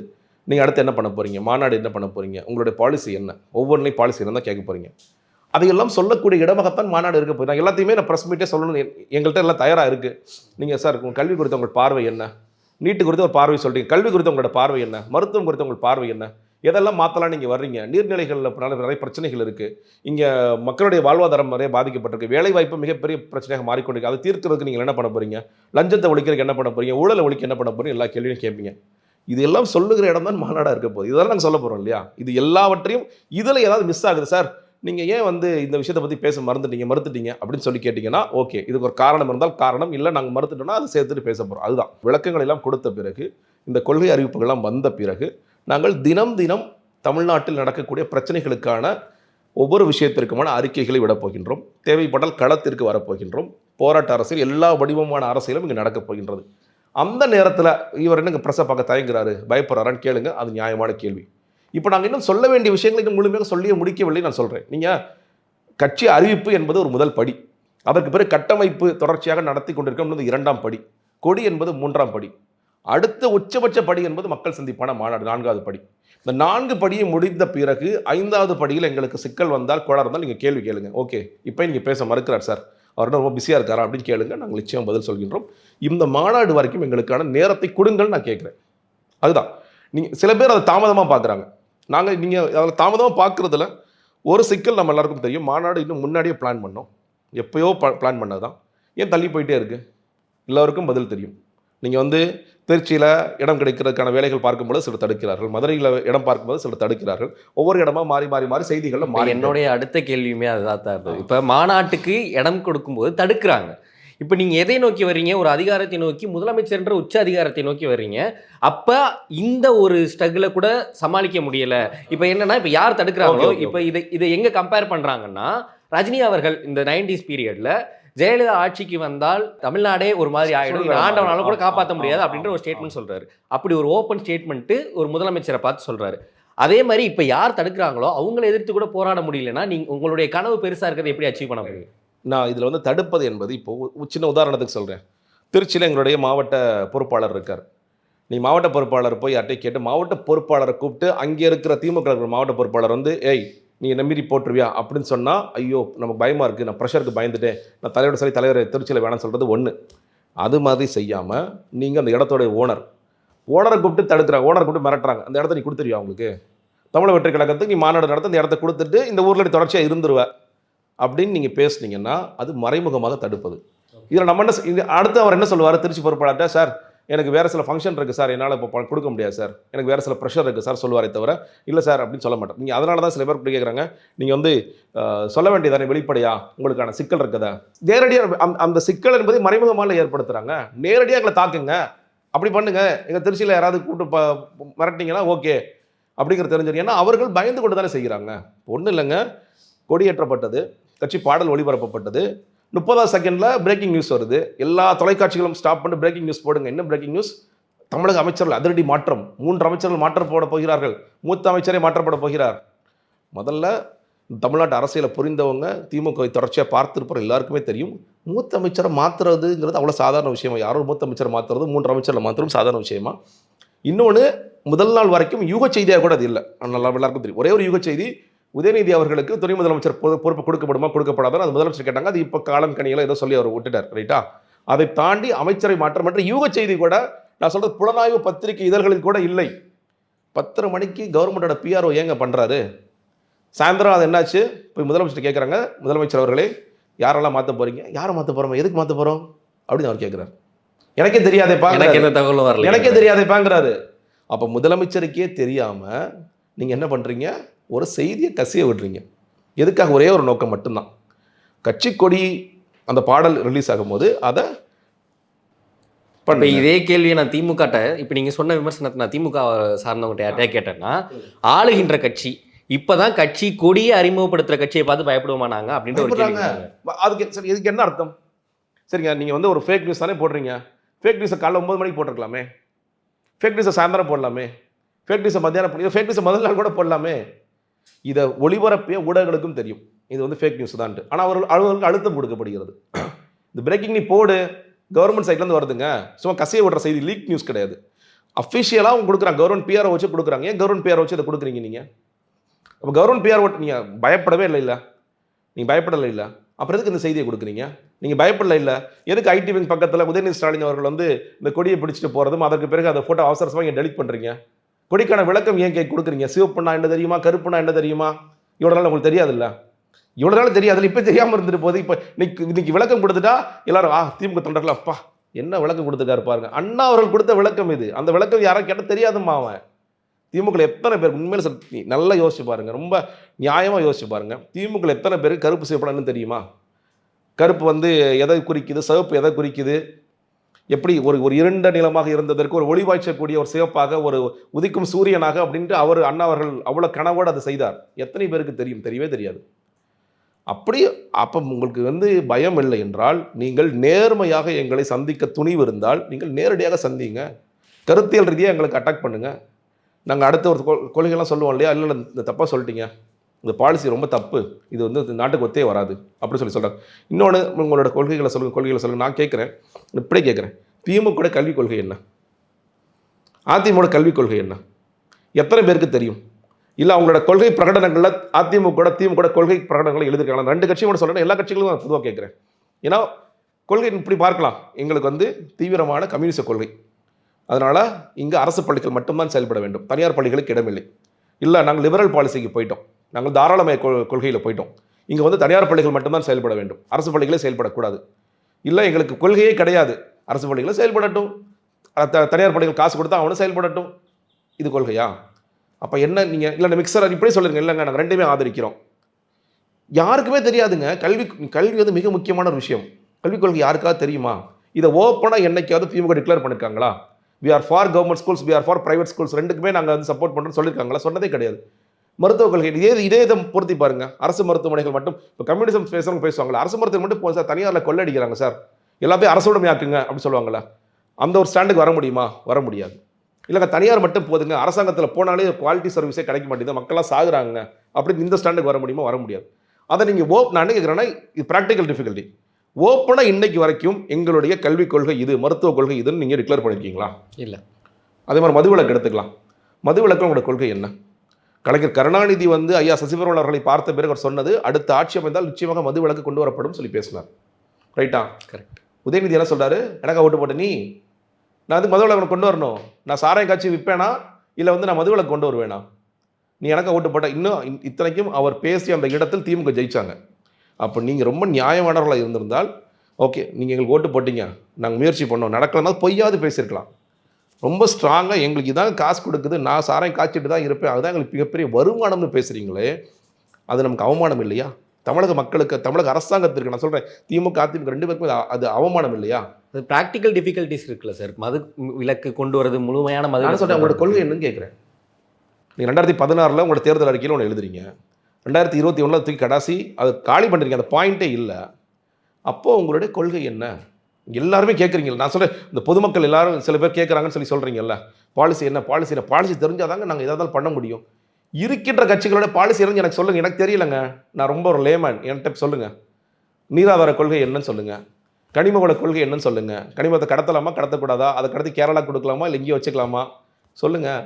நீங்கள் அடுத்து என்ன பண்ண போகிறீங்க மாநாடு என்ன பண்ண போகிறீங்க உங்களுடைய பாலிசி என்ன? ஒவ்வொன்றையும் பாலிசி என்ன தான் கேட்க போகிறீங்க அதையெல்லாம் சொல்லக்கூடிய இடமாகத்தான் மாநாடு இருக்க போகுது. நான் எல்லாத்தையுமே நான் ப்ரெஸ் மீட்டே சொல்லணும். எங்கள்கிட்ட எல்லாம் தயாராக இருக்குது நீங்கள் சார் உங்கள் கல்வி குறித்த உங்கள் பார்வை என்ன? நீட்டு குறித்த ஒரு பார்வை சொல்கிறீங்க கல்வி குறித்த உங்களோட பார்வை என்ன? மருத்துவம் குறித்த உங்கள் பார்வை என்ன? எதெல்லாம் மாற்றலாம் நீங்கள் வர்றீங்க? நீர்நிலைகளில் நிறைய பிரச்சனைகள் இருக்குது இங்கே மக்களுடைய வாழ்வாதாரம் நிறைய பாதிக்கப்பட்டிருக்கு. வேலை வாய்ப்பு மிகப்பெரிய பிரச்சனையாக மாறிக்கொண்டிருக்கு. அதை தீர்க்கிறதுக்கு நீங்கள் என்ன பண்ண போகிறீங்க லஞ்சத்தை ஒழிக்கிறதுக்கு என்ன பண்ண போகிறீங்க ஊழலை ஒழிக்க என்ன பண்ண போகிறீங்க எல்லா கேள்வியும் கேட்பீங்க. இது எல்லாம் சொல்லுகிற இடம் தான் மாநாடாக இருக்க போகுது. இதெல்லாம் நாங்கள் சொல்ல போகிறோம் இல்லையா? இது எல்லாவற்றையும் இதில் ஏதாவது மிஸ் ஆகுது சார் நீங்கள் ஏன் வந்து இந்த விஷயத்தை பற்றி பேச மறந்துட்டீங்க மறுத்துட்டீங்க அப்படின்னு சொல்லி கேட்டிங்கன்னா ஓகே இதுக்கு ஒரு காரணம் இருந்தால் காரணம். இல்லை நாங்கள் மறுத்துட்டோம்னா அதை சேர்த்துட்டு பேச போகிறோம் அதுதான். விளக்கங்கள் எல்லாம் கொடுத்த பிறகு இந்த கொள்கை அறிவிப்புகள்லாம் வந்த பிறகு நாங்கள் தினம் தினம் தமிழ்நாட்டில் நடக்கக்கூடிய பிரச்சனைகளுக்கான ஒவ்வொரு விஷயத்திற்குமான அறிக்கைகளை விடப் போகின்றோம். தேவைப்பட்டால் களத்திற்கு வரப்போகின்றோம் போராட்ட அரசியல் எல்லா வடிவமான அரசியலும் இங்கே நடக்கப் போகின்றது. அந்த நேரத்தில் இவர் என்னங்க ப்ரெஸ்ஸை பார்க்க தயங்குறாரு? பயப்படுறாரான்னு கேளுங்க. அது நியாயமான கேள்வி. இப்போ நாங்கள் இன்னும் சொல்ல வேண்டிய விஷயங்களை இன்னும் முழுமையாக சொல்லியே முடிக்கவில்லை நான் சொல்கிறேன் நீங்கள் கட்சி அறிவிப்பு என்பது ஒரு முதல் படி. அதற்கு பிறகு கட்டமைப்பு தொடர்ச்சியாக நடத்தி கொண்டிருக்கோம் இரண்டாம் படி. கொடி என்பது மூன்றாம் படி. அடுத்த உச்சபட்ச படி என்பது மக்கள் சந்திப்பான மாநாடு நான்காவது படி. இந்த நான்கு படியை முடிந்த பிறகு ஐந்தாவது படியில் எங்களுக்கு சிக்கல் வந்தால் குழா இருந்தால் நீங்கள் கேள்வி கேளுங்க. ஓகே இப்போ நீங்கள் பேச மறுக்கிறார் சார். அவர் என்ன ரொம்ப பிஸியாக இருக்காரா அப்படின்னு கேளுங்க நாங்கள் நிச்சயம் பதில் சொல்கின்றோம். இந்த மாநாடு வரைக்கும் எங்களுக்கான நேரத்தை கொடுங்கள் நான் கேட்குறேன். அதுதான். நீங்கள் சில பேர் அதை தாமதமாக பார்க்குறாங்க. நாங்கள் நீங்கள் அதில் தாமதமாக பார்க்குறதுல ஒரு சிக்கல் நம்ம எல்லாருக்கும் தெரியும். மாநாடு இன்னும் முன்னாடியே பிளான் பண்ணோம். எப்பயோ பிளான் பண்ணது தான் ஏன் தள்ளி போயிட்டே இருக்குது எல்லாருக்கும் பதில் தெரியும். நீங்கள் வந்து திருச்சியில் இடம் கிடைக்கிறதுக்கான வேலைகள் பார்க்கும்போது சிலர் தடுக்கிறார்கள். மதுரையில் இடம் பார்க்கும்போது சிலர் தடுக்கிறார்கள். ஒவ்வொரு இடமா மாறி மாறி மாறி செய்திகளில் மாறி என்னுடைய அடுத்த கேள்வியுமே அதுதான் தான் இருந்தது இப்போ மாநாட்டுக்கு இடம் கொடுக்கும்போது தடுக்கிறாங்க. இப்போ நீங்க எதை நோக்கி வர்றீங்க? ஒரு அதிகாரத்தை நோக்கி முதலமைச்சர்ன்ற உச்ச அதிகாரத்தை நோக்கி வர்றீங்க. அப்ப இந்த ஒரு ஸ்ட்ரகிளை கூட சமாளிக்க முடியல. இப்போ என்னன்னா இப்போ யார் தடுக்கிறாங்களோ இப்போ இதை இதை எங்க கம்பேர் பண்றாங்கன்னா ரஜினி அவர்கள் இந்த நைன்டிஸ் பீரியட்ல ஜெயலலிதா ஆட்சிக்கு வந்தால் தமிழ்நாடே ஒரு மாதிரி ஆயிடும். சொல்றாரு. ஆண்டவனாலும் கூட காப்பாற்ற முடியாது அப்படின்ற ஒரு. ஸ்டேட்மெண்ட் சொல்றாரு. அப்படி ஒரு ஓப்பன் ஸ்டேட்மெண்ட் ஒரு முதலமைச்சரை பார்த்து சொல்றாரு. அதே மாதிரி இப்போ யார் தடுக்கிறாங்களோ அவங்கள எதிர்த்து கூட போராட முடியலன்னா நீங்க உங்களுடைய கனவு பெருசா இருக்கிறத எப்படி அச்சீவ் பண்ண முடியும்? நான் இதில் வந்து தடுப்பது என்பது இப்போது சின்ன உதாரணத்துக்கு சொல்கிறேன் திருச்சியில் எங்களுடைய மாவட்ட பொறுப்பாளர் இருக்கார். நீ மாவட்ட பொறுப்பாளர் போய் யார்கிட்டயும் கேட்டு மாவட்ட பொறுப்பாளரை கூப்பிட்டு அங்கே இருக்கிற திமுக இருக்கிற மாவட்ட பொறுப்பாளர் வந்து ஏய் நீ என்ன மீறி போட்டுருவியா? அப்படின்னு சொன்னால் ஐயோ நமக்கு பயமாக இருக்குது நான் ப்ரெஷருக்கு பயந்துட்டேன். நான் தலையோட சரி தலைவர் திருச்சியில் வேணாம்னு சொல்கிறது ஒன்று அது மாதிரி செய்யாமல் நீங்கள் அந்த இடத்தோடைய ஓனர் ஓனரை கூப்பிட்டு தடுக்கிறாங்க ஓனரை கூப்பிட்டு மிரட்டுறாங்க. அந்த இடத்த நீ கொடுத்துருவியா அவங்களுக்கு தமிழ் வெற்றி கழகத்துக்கு நீ மாநாடு நடத்த இந்த இடத்த கொடுத்துட்டு இந்த ஊரில் நீ தொடர்ச்சியாக இருந்துருவேன் அப்படின்னு நீங்கள் பேசுனீங்கன்னா அது மறைமுகமாக தடுப்பது. இதில் நம்ம என்ன இது அடுத்து அவர் என்ன சொல்லுவார்? திருச்சி பொறுப்பாளர்கிட்ட சார் எனக்கு வேறு சில ஃபங்க்ஷன் இருக்குது சார். என்னால் இப்போ கொடுக்க முடியாது சார். எனக்கு வேறு சில ப்ரெஷர் இருக்குது சார் சொல்லுவாரே தவிர இல்லை சார் அப்படின்னு சொல்ல மாட்டேன் நீங்கள் அதனால தான் சில பேர் இப்படி கேட்குறாங்க நீங்கள் வந்து சொல்ல வேண்டியதானே வெளிப்படையா? உங்களுக்கான சிக்கல் இருக்குதா. நேரடியாக அந்த சிக்கல் என்பதை மறைமுகமாக ஏற்படுத்துகிறாங்க நேரடியாக எங்களை தாக்குங்க. அப்படி பண்ணுங்க. எங்கள் திருச்சியில் யாராவது கூட்டு ப மிரட்டினீங்கன்னா ஓகே. அப்படிங்கிறது தெரிஞ்சிடும். ஏன்னா அவர்கள் பயந்து கொண்டு தானே செய்கிறாங்க. ஒன்றும் இல்லைங்க. கொடியேற்றப்பட்டது. கட்சி பாடல் ஒளிபரப்பப்பட்டது. முப்பதாவது செகண்டில் பிரேக்கிங் நியூஸ் வருது. எல்லா தொலைக்காட்சிகளும் ஸ்டாப் பண்ணி பிரேக்கிங் நியூஸ் போடுங்க. என்ன பிரேக்கிங் நியூஸ் தமிழக அமைச்சர்கள் அதிரடி மாற்றம். மூன்று அமைச்சர்கள் மாற்றப்பட போகிறார்கள். மூத்த அமைச்சரே மாற்றப்பட போகிறார். முதல்ல தமிழ்நாட்டு அரசியலை புரிந்தவங்க திமுக தொடர்ச்சியாக பார்த்துருப்போம் எல்லாருக்குமே தெரியும். மூத்த அமைச்சரை மாற்றுறதுங்கிறது அவ்வளோ சாதாரண விஷயமா? யாரோ மூத்த அமைச்சரை மாற்றுறது மூன்று அமைச்சரில் மாற்றுறது சாதாரண விஷயமா? இன்னொன்று முதல் நாள் வரைக்கும் யூக செய்தியாக கூட அது இல்லை. நல்லா எல்லாருக்கும் தெரியும். ஒரே ஒரு யூக செய்தி உதயநிதி அவர்களுக்கு துணை முதலமைச்சர் பொறு- பொறுப்பு கொடுக்கப்படுமா கொடுக்கப்படாதான் அது முதலமைச்சர் கேட்டாங்க. அது இப்போ காலம் கனியில் ஏதோ சொல்லி அவர் விட்டுட்டார் ரைட்டா? அதை தாண்டி அமைச்சரை மாற்றம் என்ற யூக செய்தி கூட நான் சொல்றது புலனாய்வு பத்திரிகை இதழ்களில் கூட இல்லை. பத்தரை மணிக்கு கவர்மெண்டோட பிஆர்ஓ ஏங்க பண்ணுறாரு சாயந்தரம் அது என்னாச்சு? போய் முதலமைச்சர் கேட்குறாங்க முதலமைச்சர் அவர்களே யாரெல்லாம் மாற்ற போறீங்க? யாரை மாற்ற போகிறோம் எதுக்கு மாற்ற போகிறோம் அப்படின்னு அவர் கேட்குறாரு எனக்கே தெரியாதேப்பா எனக்கு எந்த தகவலும் வரல எனக்கே தெரியாதேப்பாங்கிறாரு. அப்போ முதலமைச்சருக்கே தெரியாமல் நீங்கள் என்ன பண்ணுறீங்க ஒரு செய்தியை கசிய விடுறீங்க. எதுக்காக ஒரே ஒரு நோக்கம் மட்டும்தான். கட்சி கொடி அந்த பாடல் ரிலீஸ் ஆகும்போது அதை இப்போ இதே கேள்வியை நான் திமுகட்ட இப்போ நீங்க சொன்ன விமர்சனத்தை நான் திமுக சார்ந்தவங்ககிட்ட யார்கிட்டயா கேட்டேன்னா ஆளுகின்ற கட்சி இப்பதான் கட்சி கொடியை அறிமுகப்படுத்துற கட்சியை பார்த்து பயப்படுவோமா நாங்க அப்படின்ற ஒரு கேள்வி பயப்படுறாங்க. அதுக்கு சரி இதுக்கு என்ன அர்த்தம்? சரிங்க நீங்கள் வந்து ஒரு ஃபேக் நியூஸ் தானே போடுறீங்க. ஃபேக் நியூஸை காலைல ஒம்பது மணிக்கு போட்டிருக்கலாமே. ஃபேக் நியூஸை சாயந்தரம் போடலாமே. ஃபேக் நியூஸை மத்தியானம் ஃபேக் நியூஸை முதல் நாள் கூட போடலாமே. இதை ஒளிபரப்பிய ஊடகங்களுக்கும் தெரியும். இது வந்து ஃபேக் நியூஸ் தான்ட்டு. ஆனால் அவர்கள் அவர்களுக்கு அழுத்தம் கொடுக்கப்படுகிறது. இந்த பிரேக்கிங் நீ போடு கவர்மெண்ட் சைட்லேருந்து வருதுங்க. சும்மா கசிய விடுற செய்தி லீக் நியூஸ் கிடையாது. அஃபிஷியலாக அவங்க கொடுக்குறாங்க. கவர்மெண்ட் பிஆரை வச்சு கொடுக்குறாங்க. ஏன் கவர்மெண்ட் பிஆர் வச்சு இதை கொடுக்குறீங்க நீங்கள் அப்போ கவர்மெண்ட் பிஆர் ஓட்டு நீங்கள் பயப்படவே இல்லை இல்லை? நீங்கள் பயப்படலை இல்லை? அப்புறம் எதுக்கு இந்த செய்தியை கொடுக்குறீங்க? நீங்கள் பயப்படல இல்லை? எதுக்கு ஐடி விங் பக்கத்தில் உதயநிதி ஸ்டாலின் அவர்கள் வந்து இந்த கொடியை பிடிச்சிட்டு போகிறதும் அதற்கு பிறகு அந்த ஃபோட்டோ அவசரமாக இங்கே டெலிட் பண்ணுறீங்க கொடிக்கான விளக்கம் ஏன் கே கொடுக்குறீங்க? சிவப்புனா என்ன தெரியுமா? கருப்புனா என்ன தெரியுமா? இவ்வளோ நாள் உங்களுக்கு தெரியாதுல்ல? இவ்வளோ நாள் இப்போ தெரியாமல் இருந்துட்டு போகுது. இப்போ இன்னைக்கு இன்னைக்கு விளக்கம் கொடுத்துட்டா எல்லாரும் ஆ திமுக தொண்டர்கள் அப்பா என்ன விளக்கம் கொடுத்துருக்காரு பாருங்க. அண்ணா அவர்கள் கொடுத்த விளக்கம் இது. அந்த விளக்கம் யாரும் கேட்டால் தெரியாதும்மா அவன். திமுக எத்தனை பேர் உண்மையில சக்தி நல்லா யோசிச்சு பாருங்க. ரொம்ப நியாயமாக யோசிச்சு பாருங்க. திமுக எத்தனை பேர் கருப்பு செய்யப்படணும்னு தெரியுமா? கருப்பு வந்து எதை குறிக்குது? சிவப்பு எதை குறிக்குது? எப்படி ஒரு ஒரு இருண்ட நிலமாக இருந்ததற்கு ஒரு ஒளிவாய்ச்சக்கூடிய ஒரு சிவப்பாக ஒரு உதிக்கும் சூரியனாக அப்படின்ட்டு அவர் அண்ணா அவர்கள் அவ்வளோ கனவோடு அதை செய்தார். எத்தனை பேருக்கு தெரியும்? தெரியவே தெரியாது. அப்படி அப்போ உங்களுக்கு வந்து பயம் இல்லை என்றால் நீங்கள் நேர்மையாக எங்களை சந்திக்க துணிவு இருந்தால் நீங்கள் நேரடியாக சந்திங்க. கருத்தியல் ரீதியாக எங்களுக்கு அட்டாக் பண்ணுங்கள் நாங்கள் அடுத்த ஒரு கொள்- கொள்கைலாம் சொல்லுவோம் இல்லையா? இல்லை இல்லை, இந்த தப்பாக சொல்லிட்டீங்க. இந்த பாலிசி ரொம்ப தப்பு. இது வந்து நாட்டுக்கு ஒத்தே வராது. அப்படின்னு சொல்லி சொல்கிறாங்க இன்னொன்று உங்களோட கொள்கைகளை சொல்லுங்கள் கொள்கைகளை சொல்லுங்கள் நான் கேட்குறேன். இப்படியே கேட்குறேன். திமுக கல்விக் கொள்கை என்ன? அதிமுக கல்விக் கொள்கை என்ன? எத்தனை பேருக்கு தெரியும்? இல்லை அவங்களோட கொள்கை பிரகடனங்களில் அதிமுக திமுக கொள்கை பிரகடனங்களை எழுதிருக்காங்க ரெண்டு கட்சியும் கூட சொல்கிறேன் எல்லா கட்சிகளும் நான் பொதுவாக கேட்குறேன். ஏன்னா கொள்கை இப்படி பார்க்கலாம். எங்களுக்கு வந்து தீவிரமான கம்யூனிஸ்ட கொள்கை. அதனால் இங்கே அரசு பள்ளிகள் மட்டும்தான் செயல்பட வேண்டும். தனியார் பள்ளிகளுக்கு இடமில்லை. இல்லை நாங்கள் லிபரல் பாலிசிக்கு போயிட்டோம். நாங்கள் தாராளமய கொள்கையில் போயிட்டோம். இங்கே வந்து தனியார் பள்ளிகள் மட்டும்தான் செயல்பட வேண்டும். அரசு பள்ளிகளே செயல்படக்கூடாது. இல்லை எங்களுக்கு கொள்கையே கிடையாது. அரசு பள்ளிகளை செயல்படட்டும். த- தனியார் பள்ளிகள் காசு கொடுத்தா அவனும் செயல்படட்டும். இது கொள்கையா? அப்போ என்ன நீங்கள் இல்லை மிக்சர் இப்படி சொல்லுங்கள் இல்லைங்க நாங்கள் ரெண்டுமே ஆதரிக்கிறோம். யாருக்குமே தெரியாதுங்க. கல்வி கல்வி வந்து மிக முக்கியமான ஒரு விஷயம். கல்விக் கொள்கை யாருக்காவது தெரியுமா? இதை ஓப்பனாக என்னைக்காவது திமுக டிக்ளேர் பண்ணியிருக்காங்களா we are for government schools we are for private schools ரெண்டுக்குமே நாங்கள் வந்து சப்போர்ட் பண்ணுறோம்னு சொல்லியிருக்காங்களா சொன்னதே கிடையாது. மருத்துவக் கொள்கை இதே இதே இதை பொருத்தி பாருங்க. அரசு மருத்துவமனைகள் மட்டும் இப்போ கம்யூனிசம் பேசுறவங்க பேசுவாங்களா அரசு மருத்துவம் மட்டும் போ சார் தனியாரில் கொள்ளடிக்கிறாங்க சார். எல்லாத்தையும் அரசு உடைமையாக்குங்க அப்படின்னு சொல்லுவாங்களா அந்த ஒரு ஸ்டாண்டுக்கு வர முடியுமா? வர முடியாது. இல்லைங்க தனியார் மட்டும் போதுங்க. அரசாங்கத்தில் போனாலே குவாலிட்டி சர்வீஸே கிடைக்க மாட்டேங்குது. மக்கள்லாம் சாகுறாங்க. அப்படின்னு இந்த ஸ்டாண்டுக்கு வர முடியுமா? வர முடியாது. அதை நீங்கள் ஓப் நான் என்ன கேட்குறேன்னா இது ப்ராக்டிக்கல் டிஃபிகல்ட்டி ஓப்பனாக இன்னைக்கு வரைக்கும் எங்களுடைய கல்விக் கொள்கை இது மருத்துவ கொள்கை இதுன்னு நீங்கள் டிக்ளேர் பண்ணியிருக்கீங்களா இல்லை. அதே மாதிரி மதுவிலக்கு எடுத்துக்கலாம். மதுவிலக்கு உங்களோட கொள்கை என்ன? கலைஞர் கருணாநிதி வந்து ஐயா சசிபரவன் அவர்களை பார்த்த பிறகு அவர் சொன்னது அடுத்த ஆட்சி அமைந்தால் நிச்சயமாக மதுவிலக்கு கொண்டு வரப்படும் சொல்லி பேசினார். ரைட்டா கரெக்ட் உதயநிதி என்ன சொல்றாரு? எனக்கு ஓட்டு போட்ட நீ? நான் வந்து மதுவிலக்கு கொண்டு வரணும்? நான் சாராயம் காட்சி விற்பேனா இல்லை வந்து நான் மதுவிலக்கு கொண்டு வருவேனா? நீ எனக்கு ஓட்டு போட்ட இன்னும் இத்தனைக்கும் அவர் பேசிய அந்த இடத்தில் திமுக ஜெயிச்சாங்க. அப்போ நீங்கள் ரொம்ப நியாயமானவர்களாக இருந்திருந்தால் ஓகே நீங்கள் எங்களுக்கு ஓட்டு போட்டீங்க. நாங்கள் முயற்சி பண்ணோம். நடக்கலன்னா பொய்யாவது பேசியிருக்கலாம். ரொம்ப ஸ்ட்ராங்காக எங்களுக்கு இதான் காசு கொடுக்குது. நான் சாராயம் காய்ச்சிட்டு தான் இருப்பேன். அதுதான் எங்களுக்கு மிகப்பெரிய வருமானம்னு பேசுகிறீங்களே அது நமக்கு அவமானம் இல்லையா? தமிழக மக்களுக்கு தமிழக அரசாங்கத்திற்கு நான் சொல்கிறேன் திமுக அதிமுக ரெண்டு பேருக்குமே அது- அவமானம் இல்லையா? அது ப்ராக்டிக்கல் டிஃபிகல்ட்டிஸ் இருக்குல்ல சார் மது விலக்கு கொண்டு வரது முழுமையான மது நான் சொல்கிறேன் உங்களோட கொள்கை என்னன்னு கேட்குறேன். நீங்கள் ரெண்டாயிரத்தி பதினாறில் உங்களோட தேர்தல் அறிக்கையில் ஒன்று எழுதுறீங்க. ரெண்டாயிரத்தி இருபத்தி ஒன்றில் தூக்கி கடாசி அது காலி பண்ணுறீங்க அந்த பாயிண்ட்டே இல்லை. அப்போது உங்களுடைய கொள்கை என்ன? எல்லாருமே கேட்குறீங்க நான் சொல்கிறேன் இந்த பொதுமக்கள் எல்லாரும் சில பேர் கேட்குறாங்கன்னு சொல்லி சொல்கிறீங்கல்ல பாலிசி என்ன பாலிசி என்ன பாலிசி தெரிஞ்சாதாங்க நாங்கள் எதாவது பண்ண முடியும். இருக்கின்ற கட்சிகளோட பாலிசி இருந்து எனக்கு சொல்லுங்கள் எனக்கு தெரியலங்க. நான் ரொம்ப ஒரு லேமேன் என்கிட்ட சொல்லுங்கள் நீராதார கொள்கை என்னன்னு சொல்லுங்கள் கனிமவள கொள்கை என்னன்னு சொல்லுங்கள் கனிமத்தை கடத்தலாமா கடத்தக்கூடாதா? அதை கடத்தி கேரளா கொடுக்கலாமா இல்லை இங்கேயே வச்சுக்கலாமா? சொல்லுங்கள்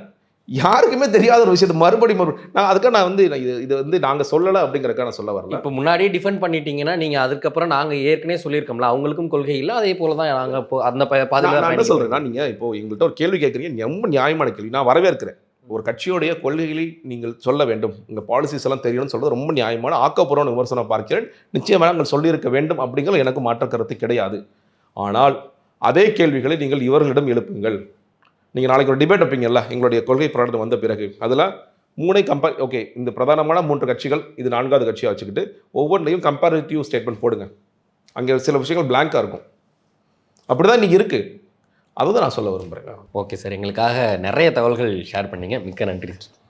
யாருக்குமே தெரியாத ஒரு விஷயத்தை மறுபடியும் மறு நான் அதுக்காக நான் வந்து இது இது வந்து நாங்கள் சொல்லலை அப்படிங்கிறக்காக நான் சொல்ல வரல. இப்போ முன்னாடியே டிஃபெண்ட் பண்ணிட்டீங்கன்னா நீங்கள் அதுக்கப்புறம் நாங்கள் ஏற்கனவே சொல்லியிருக்கோம்ல அவங்களுக்கும் கொள்கை இல்லை அதே போல தான் நாங்கள் இப்போ அந்த பாதுகாப்பு என்ன. சொல்கிறேன்னா நீங்கள் இப்போ எங்கள்கிட்ட ஒரு கேள்வி கேட்குறீங்க ரொம்ப நியாயமான கேள்வி. நான் வரவேற்கிறேன். ஒரு கட்சியுடைய கொள்கைகளை நீங்கள் சொல்ல வேண்டும். உங்கள் பாலிசிஸ் எல்லாம் தெரியணும்னு சொல்றது ரொம்ப நியாயமான ஆக்கப்பூர்வமான விமர்சனம் பார்க்கிறேன். நிச்சயமாக நாங்கள் சொல்லியிருக்க வேண்டும் அப்படிங்கிற எனக்கு மாற்ற கருத்து கிடையாது. ஆனால் அதே கேள்விகளை நீங்கள் இவர்களிடம் எழுப்புங்கள். நீங்கள் நாளைக்கு ஒரு டிபேட் வைப்பீங்கல்ல எங்களுடைய கொள்கை பிரகடனம் வந்த பிறகு. அதில் மூணை கம்பேர் ஓகே இந்த பிரதானமான மூன்று கட்சிகள் இது நான்காவது கட்சியாக வச்சுக்கிட்டு ஒவ்வொன்றையும் கம்பேரிட்டிவ் ஸ்டேட்மெண்ட் போடுங்க. அங்கே சில விஷயங்கள் பிளாங்காக இருக்கும். அப்படி தான் இன்றைக்கி இருக்குது அதை தான் நான் சொல்ல விரும்புகிறேன் ஓகே சார் எங்களுக்காக நிறைய தகவல்கள் ஷேர் பண்ணிங்க. மிக்க நன்றி. சார்